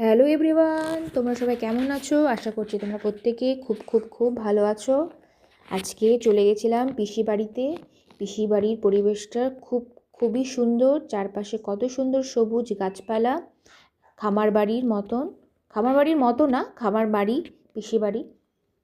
Hello everyone, তোমরা সবাই কেমন আছো? আশা করছি তোমরা প্রত্যেকে খুব খুব খুব ভালো আছো। আজকে চলে গেছিলাম পিসি বাড়িতে। পিসি বাড়ির পরিবেশটা খুব, খুবই সুন্দর। চারপাশে কত সুন্দর সবুজ গাছপালা। খামার বাড়ির মতন। খামার বাড়ির মতো না, খামার বাড়ি, পিসি বাড়ি।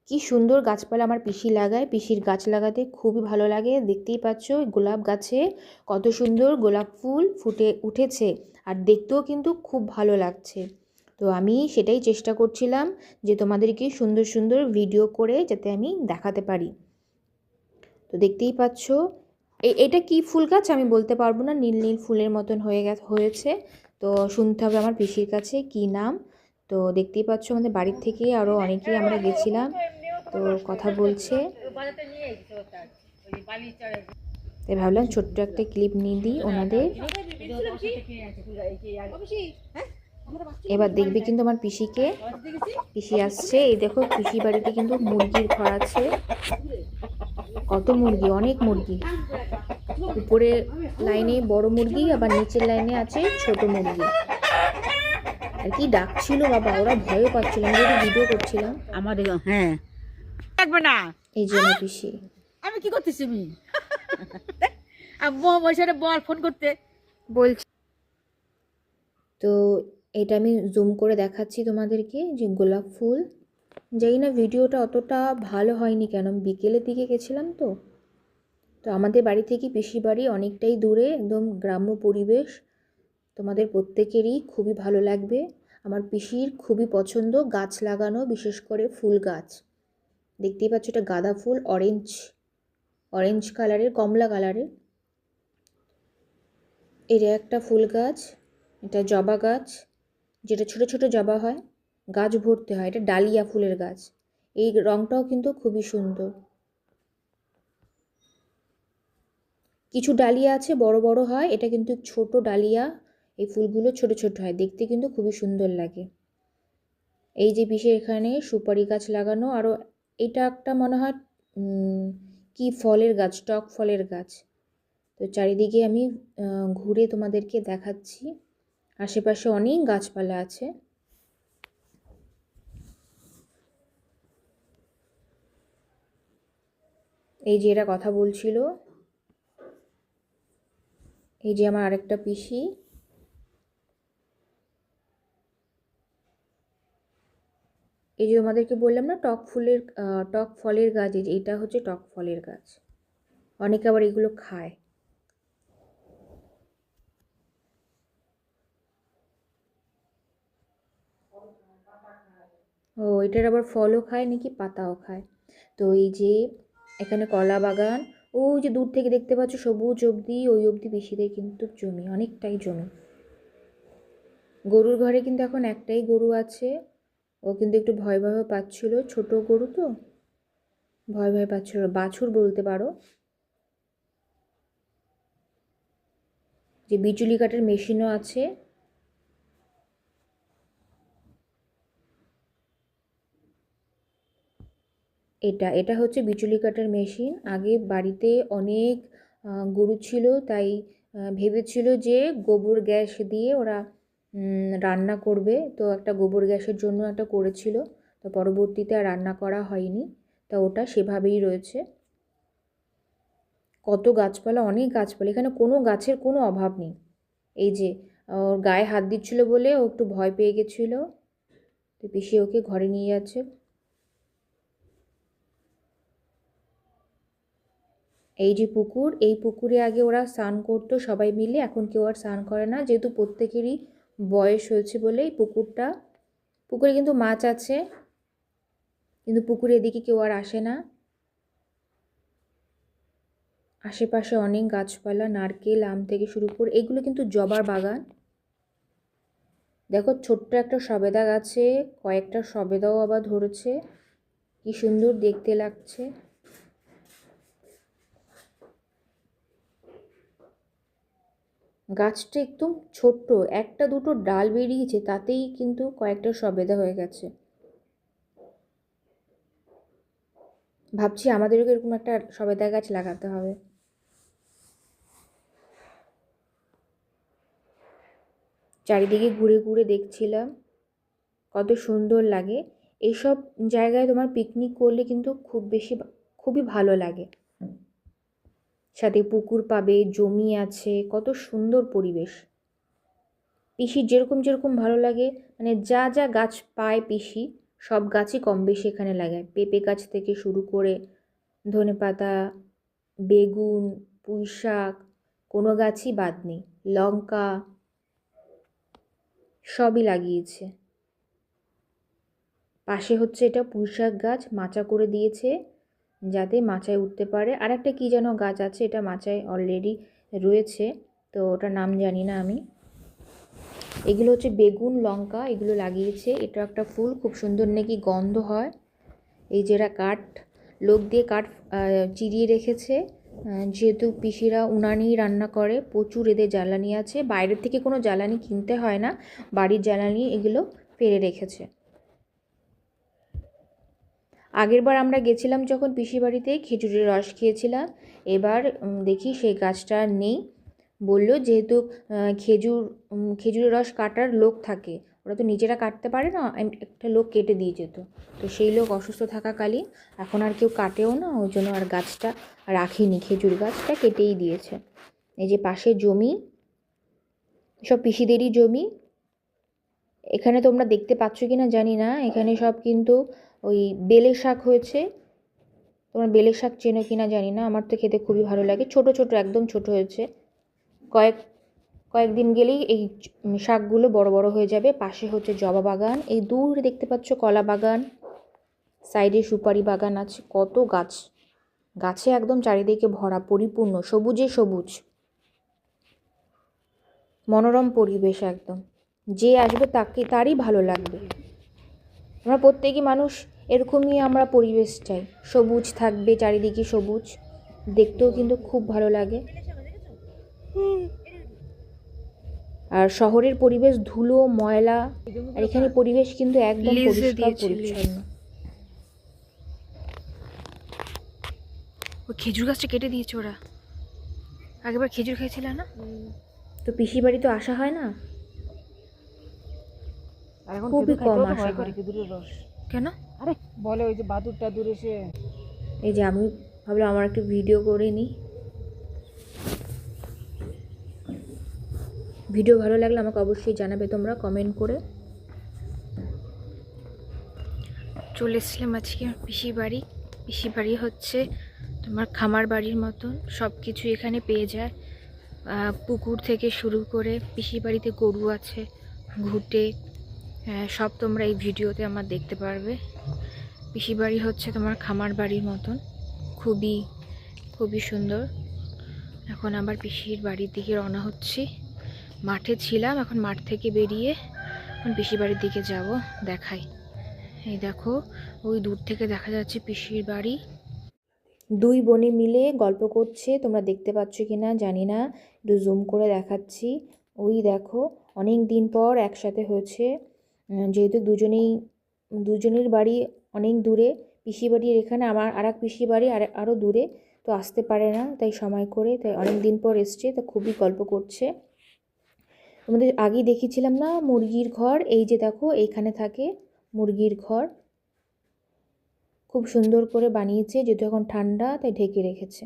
কি সুন্দর গাছপালা আমার পিসি লাগায়। পিসির গাছ লাগাতে খুবই ভালো লাগে। দেখতেই পাচ্ছ, গোলাপ গাছে কত সুন্দর গোলাপ ফুল ফুটে উঠেছে। আর দেখতেও কিন্তু খুব ভালো লাগছে। তো আমি সেটাই চেষ্টা করছিলাম যে তোমাদেরকে সুন্দর সুন্দর ভিডিও করে যাতে আমি দেখাতে পারি। তো দেখতেই পাচ্ছ এটা কি ফুল গাছ? আমি বলতে পারব না, নীল নীল ফুলের মতন হয়ে গেছে, হয়েছে। তো শুনতে হবে আমার পিসির কাছে কি নাম। তো দেখতেই পাচ্ছ, আমাদের বাড়ির থেকে আরও অনেকেই আমরা গেছিলাম। তো কথা বলছে। তাই ভাবলাম ছোট্ট একটা ক্লিপ নিয়ে দিই ওনাদের। এবার দেখবে কিন্তু আমার পিসিকে। পিসি আসছে। এই দেখো পিসি বাড়িতে কিন্তু মুরগির ঘর আছে। কত মুরগি? অনেক মুরগি। উপরে লাইনে বড় মুরগি আবার নিচের লাইনে আছে ছোট মুরগি। আর কি ডাকছিল বাবা ওরা ভয়ও পাচ্ছিল আমি যদি ভিডিও করছিলাম। আমাদের হ্যাঁ। থাকবে না? এই জন্য আমার পিসি। আমি কি করতেছি আমি? ওই সাথে বল ফোন করতে। বলছি তো এটা আমি জুম করে দেখাচ্ছি তোমাদেরকে যে গোলাপ ফুল। জানি না ভিডিওটা অতটা ভালো হয়নি কেন, বিকেলের দিকে গেছিলাম তো। তো আমাদের বাড়ি থেকে পিসি বাড়ি অনেকটাই দূরে, একদম গ্রাম্য পরিবেশ। তোমাদের প্রত্যেকেরই খুবই ভালো লাগবে। আমার পিসির খুবই পছন্দ গাছ লাগানো, বিশেষ করে ফুল গাছ। দেখতেই পাচ্ছ এটা গাঁদা ফুল অরেঞ্জ অরেঞ্জ কালারের কমলা কালারের এটা একটা ফুল গাছ, এটা জবা গাছ। যেটা ছোট ছোট জবা হয়, গাছ ভরতে হয়, এটা ডালিয়া ফুলের গাছ। এই রঙটাও কিন্তু খুবই সুন্দর। কিছু ডালিয়া আছে, বড় বড় হয়, এটা কিন্তু ছোট ডালিয়া, এই ফুলগুলো ছোট ছোট হয়, দেখতে কিন্তু খুবই সুন্দর লাগে। এই যে বিশেষ এখানে সুপারি গাছ লাগানো আরও এটা একটা মনে হয় কি ফলের গাছ, টক ফলের গাছ। তো চারিদিকে আমি ঘুরে তোমাদেরকে দেখাচ্ছি। আশেপাশে অনেক গাছপালা আছে। এই যে এরা কথা বলছিল। এই যে আমার আরেকটা পিসি। এই যে আমাদেরকে বললাম না, টক ফুলের টক ফলের গাছ, এই যে এটা হচ্ছে টক ফলের গাছ। অনেকে আবার এগুলো খায়। ও এটার আবার ফলও খায় নাকি পাতাও খায়? তো এই যে এখানে কলা বাগান ওই যে দূর থেকে দেখতে পাচ্ছ সবুজ অবধি, ওই অবধি বেশিদের কিন্তু জমি, অনেকটাই জমি। গরুর ঘরে কিন্তু এখন একটাই গরু আছে। ও কিন্তু একটু ভয় ভয় পাচ্ছিল, ছোট গরু তো। ভয় ভয় পাচ্ছিল, বাছুর বলতে পারো। যে বিচুলি কাটার মেশিনও আছে। এটা এটা হচ্ছে বিচুলি কাটার মেশিন। আগে বাড়িতে অনেক গরু ছিল, তাই ভেবেছিল যে গোবর গ্যাস দিয়ে ওরা রান্না করবে। তো একটা গোবর গ্যাসের জন্য একটা করেছিল, তো পরবর্তীতে আর রান্না করা হয়নি। তা ওটা সেভাবেই রয়েছে। কত গাছপালা, অনেক গাছপালা, এখানে কোনো গাছের কোনো অভাব নেই। এই যে, ওর গায়ে হাত দিচ্ছিল বলে ও একটু ভয় পেয়ে গেছিল। তো পিসি ওকে ঘরে নিয়ে যাচ্ছে। এই যে পুকুর, এই পুকুরে আগে ওরা স্নান করতো সবাই মিলে, এখন কেউ আর স্নান করে না। যেহেতু প্রত্যেকেরই বয়স হয়েছে বলে এই পুকুরটা, পুকুরে কিন্তু মাছ আছে, কিন্তু পুকুরে এদিকে কেউ আর আসে না। আশেপাশে অনেক গাছপালা, নারকেল, আম থেকে শুরু করে, এগুলো কিন্তু জবার বাগান। দেখো, ছোট্ট একটা সবেদা গাছে, কয়েকটা সবেদাও আবার ধরেছে। কি সুন্দর দেখতে লাগছে। গাছটা একদম ছোট্ট, একটা দুটো ডাল বেরিয়েছে, তাতেই কিন্তু কয়েকটা সবেদা হয়ে গেছে। ভাবছি আমাদেরও এরকম একটা সবেদা গাছ লাগাতে হবে। চারিদিকে ঘুরে ঘুরে দেখছিলাম, কত সুন্দর লাগে। এইসব জায়গায় তোমার পিকনিক করলে কিন্তু খুব বেশি খুবই ভালো লাগে। সাথে পুকুর পাবে, জমি আছে, কত সুন্দর পরিবেশ। পিসির যেরকম যেরকম ভালো লাগে মানে যা যা গাছ পায় পিসি, সব গাছই কম বেশি এখানে লাগায়। পেঁপে গাছ থেকে শুরু করে ধনেপাতা বেগুন পুঁই শাক কোনো গাছই বাদ নেই। লঙ্কা সবই লাগিয়েছে। পাশে হচ্ছে এটা পুঁই শাক গাছ, মাচা করে দিয়েছে। যাতে মাচায় উঠতে পারে। আর একটা কী যেন গাছ আছে, এটা মাচায় অলরেডি রয়েছে, তো ওটার নাম জানি না আমি। এগুলো হচ্ছে বেগুন, লঙ্কা, এগুলো লাগিয়েছে। এটা একটা ফুল, খুব সুন্দর নাকি গন্ধ হয়। এই যেটা কাঠ, লোক দিয়ে কাঠ চিরিয়ে রেখেছে। যেহেতু পিসিরা উনানেই রান্না করে, প্রচুর এদের জ্বালানি আছে। বাইরের থেকে কোনো জ্বালানি কিনতে হয় না, বাড়ির জ্বালানি এগুলো ফেলে রেখেছে। আগেরবার আমরা গেছিলাম যখন পিসি বাড়িতে, খেজুরের রস খেয়েছিলাম। এবার দেখি সেই গাছটা আর নেই। বলল, যেহেতু খেজুর খেজুরের রস কাটার লোক থাকে, ওরা তো নিজেরা কাটতে পারে না একটা লোক কেটে দিয়ে যেত। তো সেই লোক অসুস্থ থাকাকালীন, এখন আর কেউ কাটেও না, ওই জন্য আর গাছটা রাখিনি, খেজুর গাছটা কেটেই দিয়েছে। এই যে পাশে জমি, সব পিসিদেরই জমি। এখানে তোমরা দেখতে পাচ্ছ কি না জানি না, এখানে সব কিন্তু ওই বেলে শাক হয়েছে। তোমরা বেলে শাক চেনো কি না জানি না, আমার তো খেতে খুবই ভালো লাগে। ছোট ছোট, একদম ছোট হয়েছে। কয়েক, কয়েকদিন গেলেই এই শাকগুলো বড় বড় হয়ে যাবে। পাশে হচ্ছে জবা বাগান। এই দূরে দেখতে পাচ্ছ কলা বাগান। সাইডে সুপারি বাগান আছে। কত গাছ। গাছে একদম চারিদিকে ভরা, পরিপূর্ণ, সবুজে সবুজ। মনোরম পরিবেশ একদম। যে আসবে তাকে, তারই ভালো লাগবে। আমরা প্রত্যেকই মানুষ এরকমই আমরা পরিবেশ চাই। সবুজ থাকবে চারিদিকে সবুজ। দেখতেও কিন্তু খুব ভালো লাগে। আর শহরের পরিবেশ ধুলো ময়লা আর এখানে পরিবেশ কিন্তু একদম পরিষ্কার পরিচ্ছন্ন। ওই খেজুর গাছটা কেটে দিয়েছে ওরা। আগেবার খেজুর খেয়েছিল না? তো পিসি বাড়ি তো আসা হয় না? খুবই কম আসা হয়। খেজুরের রস। কেন? আরে বলে ওই যে বাদুর টাদুর এসে এই যে আমি ভাবলাম আমার একটু ভিডিও করে নিই। ভিডিও ভালো লাগলে আমাকে অবশ্যই জানাবে তোমরা কমেন্ট করে। চলে এসেছিলাম আজকে পিসি বাড়ি। পিসি বাড়ি হচ্ছে তোমার খামার বাড়ির মতন সব কিছু এখানে পেয়ে যায়। পুকুর থেকে শুরু করে পিসি বাড়িতে গরু আছে ঘুটে সব তোমরা এই ভিডিওতে আমার দেখতে পারবে। পিসি বাড়ি হচ্ছে তোমার খামার বাড়ির মতন। খুবই খুবই সুন্দর। এখন আবার পিসির বাড়ির দিকে রওনা হচ্ছি। মাঠে ছিলাম, এখন মাঠ থেকে বেরিয়ে এখন পিসি বাড়ির দিকে যাব, দেখাই। এই দেখো, ওই দূর থেকে দেখা যাচ্ছে পিসির বাড়ি। দুই বোনে মিলে গল্প করছে, তোমরা দেখতে পাচ্ছ কি না জানি না। একটু জুম করে দেখাচ্ছি। ওই দেখো, অনেক দিন পর একসাথে হয়েছে। যেহেতু দুজনেই, দুজনের বাড়ি অনেক দূরে পিসি বাড়ির এখানে আমার আর এক পিসি বাড়ি আর আরও দূরে, তো আসতে পারে না, তাই সময় করে, তাই অনেক দিন পর এসছে, তো খুবই গল্প করছে। তোমাদের আগেই দেখিয়েছিলাম না, মুরগির ঘর, এই যে দেখো, এইখানে থাকে মুরগির ঘর। খুব সুন্দর করে বানিয়েছে, যেহেতু এখন ঠান্ডা, তাই ঢেকে রেখেছে।